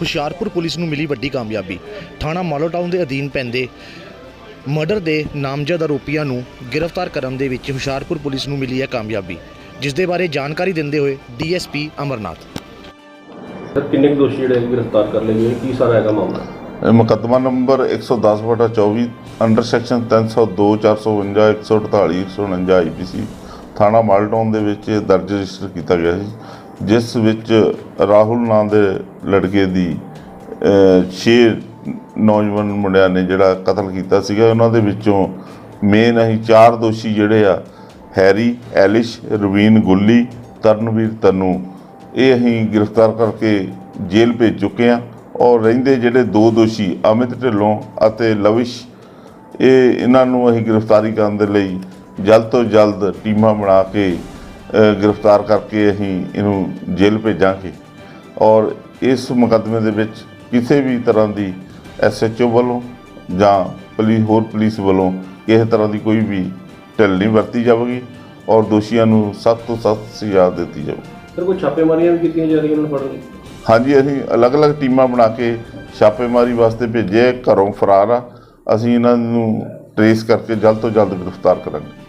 Hoshiarpur police ਨੂੰ ਮਿਲੀ ਵੱਡੀ ਕਾਮਯਾਬੀ। ਥਾਣਾ ਮਾਲੋ ਟਾਊਨ ਦੇ ਅਧੀਨ ਪੈਂਦੇ ਮਰਡਰ ਦੇ ਨਾਮਜ਼ਦ ਆਰੋਪੀਆਂ ਨੂੰ ਗ੍ਰਿਫਤਾਰ ਕਰਨ ਦੇ ਵਿੱਚ ਹੁਸ਼ਿਆਰਪੁਰ ਪੁਲਿਸ ਨੂੰ ਮਿਲੀ ਹੈ ਕਾਮਯਾਬੀ ਜਿਸ ਦੇ ਬਾਰੇ ਜਾਣਕਾਰੀ ਦਿੰਦੇ ਹੋਏ ਡੀਐਸਪੀ ਅਮਰਨਾਥ। ਸਰ ਕਿੰਨੇ ਕੁ ਦੋਸ਼ੀ ਜਿਹੜੇ ਹੈਗੇ ਗ੍ਰਿਫਤਾਰ ਕਰ ਲਏ ਗਏ? ਕੀ ਸਾਰਾ ਹੈਗਾ ਮਾਮਲਾ? ਇਹ ਮੁਕੱਦਮਾ ਨੰਬਰ 110 ਬਟਾ 24 ਅੰਡਰ ਸੈਕਸ਼ਨ 302 452 148 149 ਆਈਪੀਸੀ ਥਾਣਾ ਮਾਲਟਾਊਨ ਦੇ ਵਿੱਚ ਦਰਜ ਰਜਿਸਟਰ ਕੀਤਾ ਗਿਆ ਸੀ। ਜਿਸ ਵਿੱਚ ਰਾਹੁਲ ਨਾਂ ਦੇ ਲੜਕੇ ਦੀ 6 ਨੌਜਵਾਨ ਮੁੰਡਿਆਂ ਨੇ ਜਿਹੜਾ ਕਤਲ ਕੀਤਾ ਸੀਗਾ, ਉਹਨਾਂ ਦੇ ਵਿੱਚੋਂ ਮੇਨ ਅਸੀਂ ਚਾਰ ਦੋਸ਼ੀ ਜਿਹੜੇ ਆ, ਹੈਰੀ, ਐਲਿਸ਼, ਰਵੀਨ, ਗੁੱਲੀ, ਤਰਨਵੀਰ, ਤਨੂ, ਇਹ ਅਸੀਂ ਗ੍ਰਿਫਤਾਰ ਕਰਕੇ ਜੇਲ੍ਹ ਭੇਜ ਚੁੱਕੇ ਹਾਂ। ਔਰ ਰਹਿੰਦੇ ਜਿਹੜੇ ਦੋ ਦੋਸ਼ੀ, ਅਮਿਤ ਢਿੱਲੋਂ ਅਤੇ ਲਵਿਸ਼, ਇਹ ਇਹਨਾਂ ਨੂੰ ਅਸੀਂ ਗ੍ਰਿਫਤਾਰੀ ਕਰਨ ਦੇ ਲਈ ਜਲਦ ਤੋਂ ਜਲਦ ਟੀਮਾਂ ਬਣਾ ਕੇ ਗ੍ਰਿਫਤਾਰ ਕਰਕੇ ਅਸੀਂ ਇਹਨੂੰ ਜੇਲ੍ਹ ਭੇਜਾਂਗੇ। ਔਰ ਇਸ ਮੁਕੱਦਮੇ ਦੇ ਵਿੱਚ ਕਿਸੇ ਵੀ ਤਰ੍ਹਾਂ ਦੀ ਐਸਐਚਓ ਵੱਲੋਂ ਜਾਂ ਪੁਲਿਸ ਹੋਰ ਪੁਲਿਸ ਵੱਲੋਂ ਕਿਸੇ ਤਰ੍ਹਾਂ ਦੀ ਕੋਈ ਵੀ ਢਿੱਲ ਨਹੀਂ ਵਰਤੀ ਜਾਵੇਗੀ ਔਰ ਦੋਸ਼ੀਆਂ ਨੂੰ ਸਖਤ ਤੋਂ ਸਖਤ ਸਜ਼ਾ ਦਿੱਤੀ ਜਾਵੇਗੀ। ਸਰ ਕੋਈ ਛਾਪੇਮਾਰੀਆਂ ਵੀ ਕੀਤੀਆਂ ਜਾ ਰਹੀਆਂ ਉਹਨਾਂ ਨੂੰ ਫੜਨ ਲਈ? ਹਾਂਜੀ ਅਸੀਂ ਅਲੱਗ-ਅਲੱਗ ਟੀਮਾਂ ਬਣਾ ਕੇ ਛਾਪੇਮਾਰੀ ਵਾਸਤੇ ਭੇਜੇ ਘਰੋਂ ਫਰਾਰ ਆ। ਅਸੀਂ ਇਹਨਾਂ ਨੂੰ ਟਰੇਸ ਕਰਕੇ ਜਲਦ ਤੋਂ ਜਲਦ ਗ੍ਰਿਫਤਾਰ ਕਰਾਂਗੇ।